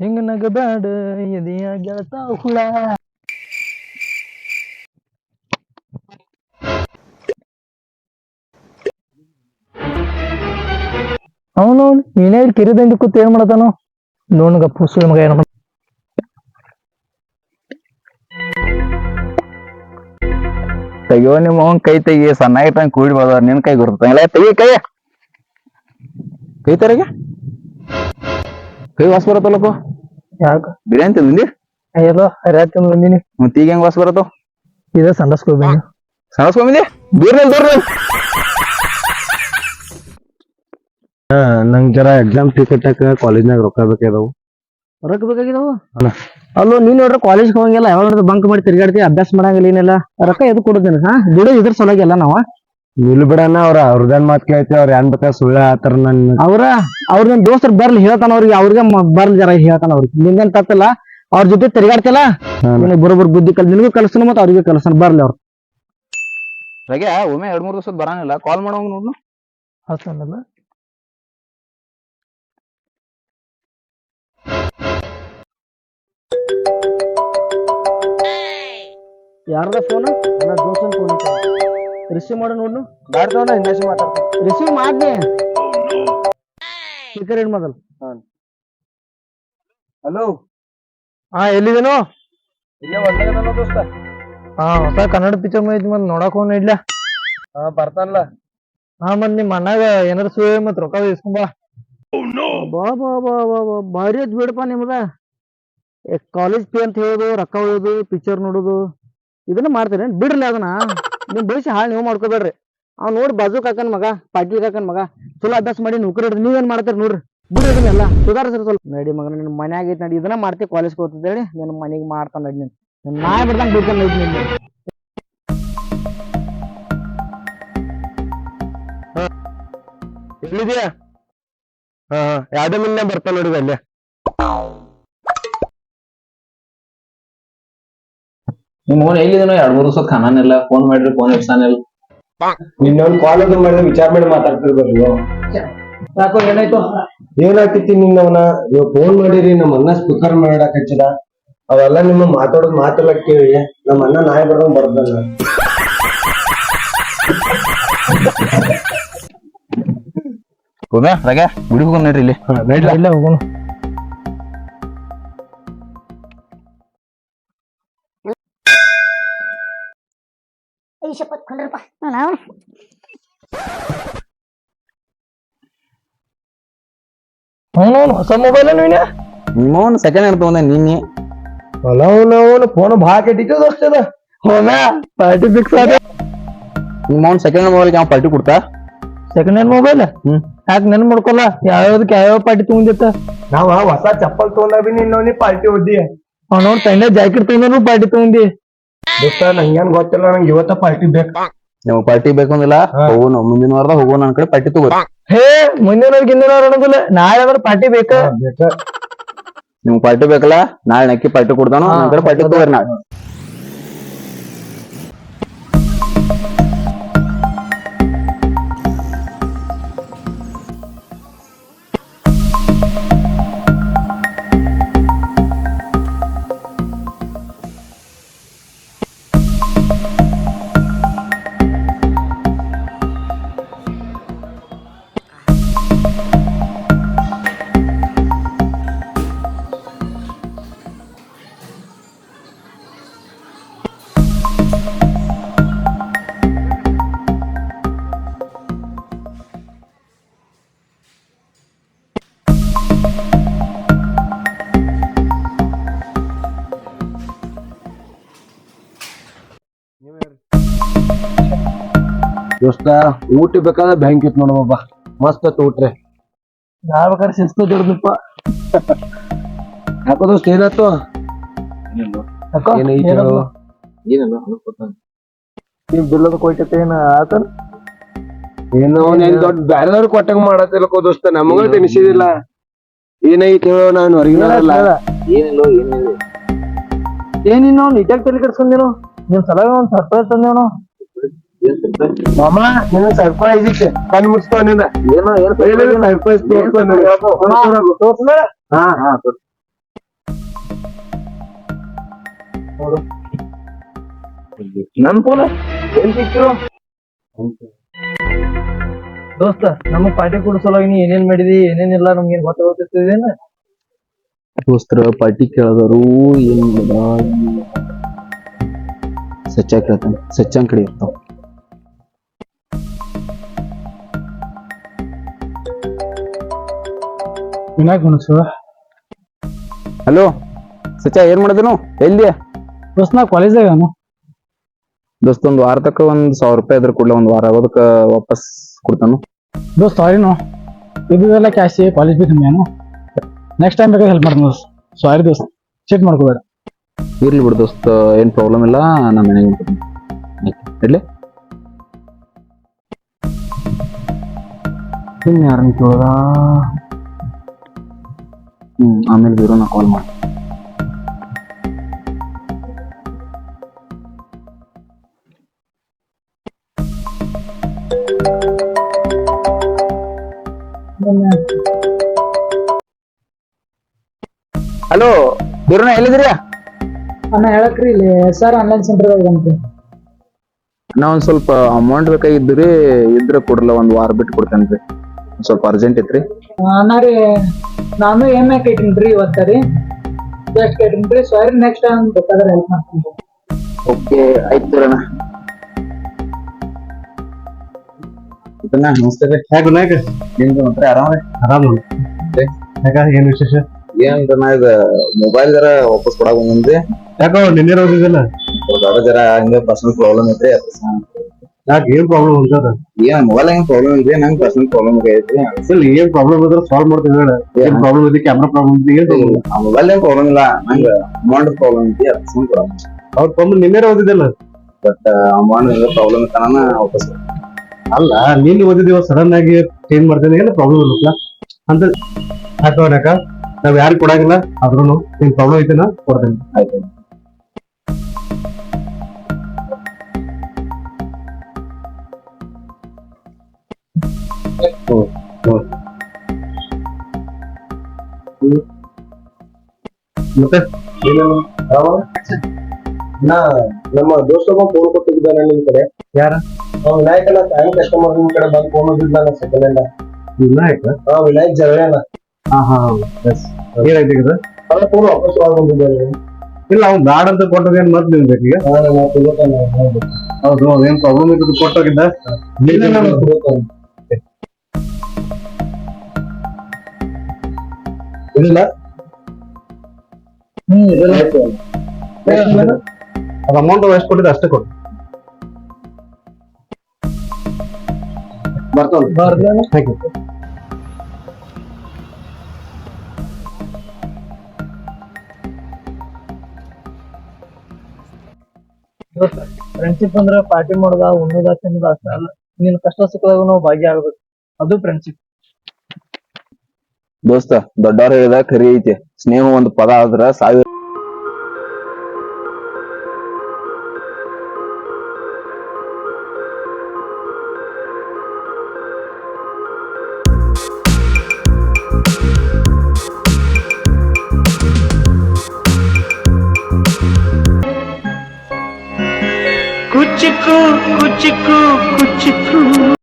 ಹಿಂಗ ಬ್ಯಾಡ ಎದೆಯ ಗೆಳತ ಹುಳ. ಅವನವನು ನೀನೇ ಕಿರಿದಂಡಿ ಕೂತ್ ಏನ್ ಮಾಡತಾನೋ? ನೋಡ್ಗ ಪುಸು ಮಗ ಏನ್. ಮಾಡ ತೆಗಿಯೋ ನಿಮ್ಮ ಅವನ್ ಕೈ ತೆಗಿ ಸಣ್ಣ ಇಟ್ಟಂಗ್ ಕೂಡಿ ಬದ ನಿನ್ ಕೈ ಗುರ್ತಂಗಿಲ್ಲ ತೆಗಿ ಕೈ. ಕೈ ತರಗೆ. ಕೈ ವಾಸ ಬರತ್ತಲ್ಲಪ್ಪ ಯಾಕ? ಬಿರಿಯಾನಿ ತಿಂದಿ ಎಲ್ಲೋ ಹರಿಯಾತಿ ಬಂದಿನಿ. ಮತ್ತೆ ಈಗ ಹೆಂಗ್ ವಾಸ ಬರತ್ತ? ಇದ ಸಂಡಸ್ಕೋಬೇಡಿ ಸಣಸ್ಕೊಂಬಿದಿ ದೂರ್ನಲ್ಲಿ ದೂರ ನಂಗ್ ಜರ ಎಕ್ಸಾಮ್ ಫೀ ಕಟ್ಟಕ ಕಾಲೇಜ್ನಾಗ ರೊಕ್ಕ ಬೇಕಾದವು ರೊಕ್ಕ ಬೇಕಾಗಿದಾವು ಅಲ್ಲ. ಅಲ್ಲೋ ನೀನ್ ನೋಡ್ರ ಕಾಲೇಜ್ ಹೋಗಂಗಿಲ್ಲ ಯಾವಾಗ ನೋಡಿದ್ರು ಬಂಕ್ ಮಾಡಿ ತಿರ್ಗಾಡ್ತಿ ಅಭ್ಯಾಸ ಮಾಡಂಗಿಲ್ಲ ಏನಿಲ್ಲ ರೊಕ್ಕ ಎದು ಕೊಡುದೇನ ಹಾ? ದುಡ್ಡು ಇದ್ರ ಸಲುವಾಗಿ ಎಲ್ಲ ನಾವ. ನಿಲ್ ಬಿಡಣ ಅವ್ರ ಅವ್ರದನ್ ಮಾತ್ ಕೇಳ್ತಿ ಅವ್ರ ಏನ್ ಬೇಕಾ ಸುಳ್ಳ ಆತರ ನನ್ ಅವ್ರ ಅವ್ರ ನನ್ ದೋಸ್ತರು ಬರ್ಲಿ ಹೇಳ್ತಾನ ಅವ್ರಿಗೆ ಅವ್ರಿಗೆ ಮ- ಬರ್ಲಿ ಜರ ಹೇಳ್ತಾನ ಅವ್ರಿಗೆ. ನಿಂಗೇನ್ ತಪ್ಪಲ್ಲ ಅವ್ರ ಜೊತೆ ತಿರ್ಗಾಡ್ತಿಲ್ಲ ನಿನಗ್ ಬರೋಬ್ಬರ್ ಬುದ್ಧಿ ಕಲ್ ನಿನಗೂ ಕಲ್ಸನ ಮತ್ತೆ ಅವ್ರಿಗೆ ಕಲ್ಸನ್ ಬರ್ಲಿ ಅವ್ರು. ರಗೆ ಒಮ್ಮೆ ಎರಡ್ ಮೂರ್ ದಿವಸ ಬರಂಗಿಲ್ಲ ಕಾಲ್ ಮಾಡೋಂಗ್ ನೋಡ್ನು. ಹಸ್ತನಲ್ಲ ಯಾರದ ಫೋನ್ ನನ್ನ ದೋಸ್ತನ ಫೋನ್ ರಿಸೀವ್ ಮಾಡು ನೋಡ್ನು ಬ್ಯಾಡ್ದವನ ಇಂಗ್ಲೀಷ್ ಮಾತಾಡ್ತಾನೆ. ರಿಸೀವ್ ಮಾಡ್ನಿ ಸ್ಪೀಕರ್ ಏನ್ ಮೊದಲು ಹಲೋ ಹಾ ಎಲ್ಲಿದೇನೋ? ಇಲ್ಲೇ ಒಳ್ಳೆಗದಲ್ಲ ದೋಸ್ತ. ಹಾ ಹೊಸ ಕನ್ನಡ ಪಿಕ್ಚರ್ ಐತಿ ಮತ್ ನೋಡಕ್ ಹೋಗ್ ಇಡ್ಲ? ಹಾ ಬರ್ತಾನಲ್ಲ. ಹಾ ಮತ್ ನಿಮ್ ಮನ್ಯಾಗ ಏನಾರ ಸುಳಿ ಮತ್ ರೊಕ್ಕ ಇಸ್ಕೊಂಬಾ ಬಾ. ಬಾ ಬಾ ಬಾ ಬಾ ಭಾರಿ ಐತ್ ಬಿಡಪ್ಪ ನಿಮ್ದ. ಕಾಲೇಜ್ ಪಿ ಅಂತ ಹೇಳೋದು ರೊಕ್ಕ ಉಳಿಯೋದು ಪಿಕ್ಚರ್ ನೋಡೋದು. ಇದನ್ನ ಮಾಡ್ತೀರೇನ್? ಬಿಡ್ರಲ್ಲ ಅದನ್ನ. ನಿಮ್ ಬೆಳೆಸಿ ಹಾಳು ನೀವು ಮಾಡ್ಕೋಬೇಡ್ರಿ. ಅವ್ ನೋಡಿ ಬಾಜು ಕಾಕನ್ ಮಗ ಪಾಟೀಲ್ ಕಾಕನ್ ಮಗ. ಚಲೋ ಅಭ್ಯಾಸ ಮಾಡಿ ನೌಕರಿ ನೀವ್ ನೀವೇನ್ ಮಾಡ್ತೀರಿ ನೋಡ್ರಿ. ಬಿಡ್ರಿ ಇದನ್ನೆಲ್ಲ ಸುಧಾರಿಸ್ರಿ ಸ್ವಲ್ಪ. ನಡಿ ಮಗ ನಿನ್ ಮನ್ಯಾಗ ಐತಿ ನಡಿ, ಇದನ್ನ ಮಾಡ್ತಿ ಕಾಲೇಜ್ ಹೋಗ್ತದೆ ಹೇಳಿ ನಿನ್ ಮನೆಗೆ ಮಾಡ್ತಾನ ನಡಿ ನೀನ್. ನಾಯಿ ಬಿಡ್ದಂಗ್ ಬಿಡ್ತಾನ ನಡಿ ನಿನ್. ಹಾ ಹಾ ಮುನ್ನೆ ಬರ್ತಾನ ನೋಡಿ ಅಲ್ಲೇ ನಿಮ್ ಓನ್ ಎಲ್ಲಿದನೋ ಎರಡ್ ಮೂರು ದಿವಸ ಖಾನಾನಿಲ್ಲ ಫೋನ್ ಮಾಡ್ರಿ ಫೋನ್ ಎಬ್ಸಾನಿಲ್ಲ ನಿನ್ನೊಂದು ಕಾಲ್ ಅದು ಮಾಡಿದ್ರೆ ವಿಚಾರ ಮಾಡಿ ಮಾತಾಡ್ತಿರ್ಬಾರ್ದು ಯಾಕೋ ಏನಾಯ್ತು? ಏನಾಗ್ತಿತ್ತು ನಿನ್ನವನ? ನೀವು ಫೋನ್ ಮಾಡಿರಿ ನಮ್ಮ ಅಣ್ಣ ಸ್ಪೀಕರ್ ಮಾಡಕ್ ಹಚ್ಚಿದ. ಅವೆಲ್ಲ ನಿಮ್ಮ ಮಾತಾಡೋದ್ ಮಾತೆಲ್ಲ ಕೇಳಿ ನಮ್ಮ ಅಣ್ಣ ನಾಯಿ ಬರ್ದಂಗ್ ಬರ್ದಲ್ಲ. ಹೋಗ್ಯಾ? ರಗೆ? ಗುಡಿ ಹೋಗೋಣ ನಡ್ರಿ. ಇಲ್ಲಿ ಇಲ್ಲ ಹೋಗೋಣ. ನಾವು. ಹೊಸ ಮೊಬೈಲ್ ನೀನೆ? ನಿಮ್ಮ ಅವ್ನ ಸೆಕೆಂಡ್ ಹ್ಯಾಂಡ್ ತಗೊಂಡೆ ನಿನ್ನೆ. ನಾವು ಫೋನ್ ಭಾಳ ಕೆಟ್ಟಿದ್ದು ಅಷ್ಟದ ಹೋನಾ ಪಾರ್ಟಿ ಫಿಕ್ಸ್ ಆದ. ನಿಮ್ಮ ಸೆಕೆಂಡ್ ಹ್ಯಾಂಡ್ ಮೊಬೈಲ್ ಯಾವ ಪಾರ್ಟಿ ಕೊಡ್ತಾ? Second hand mobile hmm. ಯಾಕೆ ನೆನ್ ಮಾಡ್ಕೊಲ್ಲ? ಯಾವ್ಯಾವ್ದಕ್ಕೆ ಯಾವ್ಯಾವ ಪಾರ್ಟಿ ತಗೊಂಡಿತ್ತ ನಾವ ಹೊಸ ಚಪ್ಪಲ್ ತಗೊಂಡ ಬಿ ನಿನ್ನವನಿ ಪಾರ್ಟಿ ಹೋದಿ ಅವ್ ನೋಡ್ ತಂದೆ ಜಾಕೆಟ್ ತಗೊಂಡ್ರು ಪಾರ್ಟಿ ತಗೊಂಡಿ. ದೋಸ್ತ ನಂಗೇನ್ ಗೊತ್ತಿಲ್ಲ ನಂಗೆ ಇವತ್ತ ಪಾರ್ಟಿ ಬೇಕು. ನಿಮ್ಗೆ ಪಾರ್ಟಿ ಬೇಕು ಅಂದಿಲ್ಲ ಹಾ. ಹೋಗೋಣ ಮುಂದಿನ ವಾರದ ಹೋಗೋಣ ನನ್ ಕಡೆ ಪಾರ್ಟಿ ತಗೋ ಹೇ ಮುಂದಿನವ್ರಿಗೆ ಹಿಂದಿನವ್ರು ಅನ್ನೋದಿಲ್ಲ. ನಾಳೆ ಅಂದ್ರೆ ಪಾರ್ಟಿ ಬೇಕ? ನಿಮ್ಗ್ ನಿಮ್ಗೆ ಪಾರ್ಟಿ ಬೇಕಲ್ಲ ನಾಳೆ ನಕ್ಕಿ ಪಾರ್ಟಿ ಕೊಡ್ತಾನೋ ನನ್ ಕಡೆ ಪಾರ್ಟಿ ತಗೋರಿ ನಾಳೆ. ದೋಸ್ತ ಊಟ ಬೇಕಾದ್ರೆ ಬ್ಯಾಂಕ್ ಇತ್ತು ನೋಡಮ್ಮ ಮಸ್ತ್ ಆತ್ ಊಟ್ರೆ. ಯಾರ ಬೇಕಾದ್ರೆ ಶಿಸ್ತು ದುಡ್ದಪ್ಪ ಯಾಕೋ ದೋಸ್ತ ಏನಾಯ್ತು? ನೀವ್ ಬಿಲ್ಲದ ಕೊಟ್ಟೈತೆ ಏನ ಆತನ? ಏನೋ ನೀನ್ ದೊಡ್ಡ ಬ್ಯಾರದವ್ರು ಕೊಟ್ಟಂಗ ಮಾಡತ್ತಿಲ್ಲಕೋ ದೋಸ್ತ ನಮಗೂ ತಿನ್ಸಿದಿಲ್ಲ ಏನೈತಿ ಹೇಳೋ ನಾನು ಹೊರಗಿನಲ್ಲ ಏನಿಲ್ಲ ಏನಿಲ್ಲ. ಏನಿನ್ನ ನಿಜಕ್ಕೆ ತಲೆ ಕೆಡ್ಸ್ಕೊಂಡೇನು ನಿಮ್ ಸಲಹೆ ಒಂದ್ ಸರ್ಪ್ರೈಸ್ ತಂದೇವನು ಮಾಮ ನಿನ್ನ ಸರ್ಪ್ರೈಸ್ ಇತ್ತು ಕಣ್ ಮುಚ್ತಾವ ನಿನ್ನ. ಏನೋ ಏನು ಸರ್ಪ್ರೈಸ್ ತೋರ್ಸ್ಮೇಲೆ ಹಾ ಹಾ ನನ್ ಫೋನ್ ಏನ್ ದೋಸ್ತ ನಮಗ್ ಪಾರ್ಟಿ ನೀ ಏನೇನ್ ಮಾಡಿದಿ ಏನೇನಿಲ್ಲ ನಮ್ಗೆ ಗೊತ್ತಾಗ್ತಿದ್ದೇನ ದೋಸ್ತರ ಪಾರ್ಟಿ ಕೇಳದರು ಏನ್ ಸಚ್ಚ ಕೇಳ್ತಾನೆ. ಸಚ್ಚಂಗ್ ಕಡೆ ಇರ್ತಾವ. ವಿನಾಯಕ್ ಮನಸ್ಸು ಹಲೋ ಸಚ ಏನ್ ಮಾಡಿದನು ಎಲ್ಲಿ ದೋಸ್ತ ನಾ ಕಾಲೇಜ್ದಾಗ ದೋಸ್ತ ಒಂದ್ ವಾರ ತಕ್ಕ ಒಂದ್ ಸಾವಿರ ರೂಪಾಯಿ ಇದ್ರ ಕೂಡಲೇ ಒಂದ್ ವಾರ ಆಗೋದಕ್ಕ ವಾಪಸ್ ಕೊಡ್ತಾನು? ದೋಸ್ತ ಸಾರಿನು ಇದೆಲ್ಲ ಕ್ಯಾಶ್ ಕಾಲೇಜ್ ಬಿ ಏನು ನೆಕ್ಸ್ಟ್ ಟೈಮ್ ಬೇಕಾದ್ರೆ ಹೆಲ್ಪ್ ಮಾಡ್ತೀನಿ ದೋಸ್ತ. ಸಾರಿ ದೋಸ್ತ. ಚೆಕ್ ಮಾಡ್ಕೋಬೇಡ. ಇರ್ಲಿ ಬಿಡು ದೋಸ್ತ ಏನ್ ಪ್ರಾಬ್ಲಮ್ ಇಲ್ಲ ನಾ ಮನೆಗೆ ಇರ್ಲಿ ಯಾರನ್ನ ಕೇಳ್ದ? ಹ್ಮ್ ಆಮೇಲೆ ಬೀರೋ ನಾ ಕಾಲ್ ಮಾಡಿ ಹಲೋ ಬೀರೋನ ಎಲ್ಲಿದ್ದೀರಾ? ಅಣ್ಣ ಹೇಳಕ್ರಿ ಇಲ್ಲಿ ಸರ್ ಆನ್ಲೈನ್ ಸೆಂಟರ್ ಐತಂತ್ರಿ ನಾ ಒಂದ್ ಸ್ವಲ್ಪ ಅಮೌಂಟ್ ಬೇಕಾಗಿದ್ರಿ ಇದ್ರ ಕೊಡಲ್ಲ ಒಂದ್ ವಾರ ಬಿಟ್ಟು ಕೊಡ್ತೇನ್ರಿ. ಒಂದ್ ಸ್ವಲ್ಪ ಅರ್ಜೆಂಟ್ ಐತ್ರಿ. ಅಣ್ಣ ರೀ ನಾನು ಎಂ ಎ ಕಟ್ಟಿನ್ರಿ ಇವತ್ತ ರೀ ಜಸ್ಟ್ ಕಟ್ಟಿನ್ರಿ ಸಾರಿ ನೆಕ್ಸ್ಟ್ ಟೈಮ್ ಬೇಕಾದ್ರೆ ಹೆಲ್ಪ್ ಮಾಡ್ತೀನಿ. ಓಕೆ ಆಯ್ತು ರಣ ಇದನ್ನ ನಮಸ್ತೆ ರೀ. ವಿನಾಯಕ ನಿಮ್ದು ಮಾತ್ರ ಆರಾಮ ರೀ? ಆರಾಮ ಯಾಕ ಏನ್ ವಿಶೇಷ? ಏನ್ ನಾ ಇದ ಮೊಬೈಲ್ ಜರ ವಾಪಸ್ ಕೊಡಾಕ ಬಂದ್ರಿ ಯಾಕೋ ನಿನ್ನೆ ದೊಡ್ಡ ಜರ ಹಂಗ ಪರ್ಸನಲ್ ಪ್ರಾಬ್ಲಮ್ ಐತ್ರಿ ಅದ್ಕ ಸಾ- ಯಾಕೆ ಏನ್ ಪ್ರಾಬ್ಲಮ್ ಅಂತದ ಏನ್ ಮೊಬೈಲ್ ಏನ್ ಪ್ರಾಬ್ಲಮ್ ಇಲ್ರಿ? ನಂಗೆ ಪರ್ಸನಲ್ ಪ್ರಾಬ್ಲಮ್ ಐತ್ರಿ ಇಲ್ಲಿ ಏನ್ ಪ್ರಾಬ್ಲಮ್ ಇದ್ರೆ ಸಾಲ್ವ್ ಮಾಡ್ತೀನಿ ಹೇಳ. ಏನ್? ಪ್ರಾಬ್ಲಮ್ ಇದೆ ಕ್ಯಾಮ್ರಾ ಪ್ರಾಬ್ಲಮ್ ಇದೆ ಏನ್ ಪ್ರಾಬ್ಲಮ್ ಆ ಮೊಬೈಲ್ ಏನ್ ಪ್ರಾಬ್ಲಮ್ ಇಲ್ಲ. ನಂಗೆ ಅಮೌಂಟ್ ಪ್ರಾಬ್ಲಮ್ ಇದೆ ಸುಮ್ ಪ್ರಾಬ್ಲಮ್ ಅವ್ರ ಪ್ರಾಬ್ಲಮ್ ನಿನ್ನೆ ಓದಿದಿಲ್ಲ ಬಟ್ ಅಮೌಂಟ್ ಪ್ರಾಬ್ಲಮ್ ಇತ್ತಾನ ವಾಪಸ್ ಅಲ್ಲ ನೀನು ಓದಿದೀವ ಸಡನ್ ಆಗಿ ಚೇಂಜ್ ಮಾಡ್ತೇನೆ. ಏನು ಪ್ರಾಬ್ಲಮ್ ಇಲ್ಲ ಅಂತ ಹಾಕೋಣಕ್ಕ ನಾವ್ ಯಾರು ಕೊಡಂಗಿಲ್ಲ ಆದ್ರೂ ನಿನ್ ಪ್ರಾಬ್ಲಮ್ ಐತೆ ನಾ ಕೊಡ್ತೇನೆ. ಆಯ್ತು. ಮತ್ತೆ? ನಾ ನಮ್ಮ ದೋಸ್ತೊಬ್ಬ ಫೋನ್ ಕೊಟ್ಟಿದ್ದಾನೆ ನಿಮ್ ಕಡೆ. ಯಾರ? ವಿನಾಯಕ ನಾ ಟೈಮ್ ಕಸ್ಟಮರ್ ನಿಮ್ ಕಡೆ ಬಂದು ಫೋನ್ ಹೋಗಿದ್ದಾನ ಸೆಕೆಂಡ್ ವಿನಾಯಕ? ಹಾ ವಿನಾಯಕ್ ಜರಳೇನ ಹಾ ಹಾ ಎಸ್ ಏನಾಯ್ತು ಈಗ ಅದ? ಫೋನ್ ವಾಪಸ್ ಬಂದಿದ್ದಾರೆ ಇಲ್ಲ ಅವ್ನು ಬ್ಯಾಡ್ ಅಂತ ಕೊಟ್ಟದೇನ್ ಮತ್ ನಿಮ್ ಬೇಕೀಗ? ಹೌದು ಅದೇನ್ ಪ್ರಾಬ್ಲಮ್ ಇದ್ದು ಕೊಟ್ಟೋಗಿದ್ದ? ಇಲ್ಲ. ಅದು ಅಮೌಂಟ್ ಎಷ್ಟು ಕೊಟ್ಟಿದ್ದೆ ಅಷ್ಟೇ ಕೊಡು. ಬರ್ತಾವ ಥ್ಯಾಂಕ್ ಯು ಫ್ರೆಂಡ್ಶಿಪ್ ಅಂದ್ರೆ ಪಾರ್ಟಿ ಮಾಡೋದ ಉಣ್ಣೋದ ತಿನ್ನೋದ ಅಷ್ಟೇ ಅಲ್ಲ. ನೀನು ಕಷ್ಟ ಸುಖದಾಗ ನಾವು ಭಾಗಿಯಾಗಬೇಕು ಅದು ಫ್ರೆಂಡ್ಶಿಪ್ ದೋಸ್ತ ದೊಡ್ಡವ್ರ ಹೇಳಿದ ಕರಿ ಐತಿ ಸ್ನೇಹ ಒಂದ್ ಪದ ಆದ್ರ ಸಾವಿರ ಕುಚಿಕು ಕುಚಿಕು ಕುಚಿಕು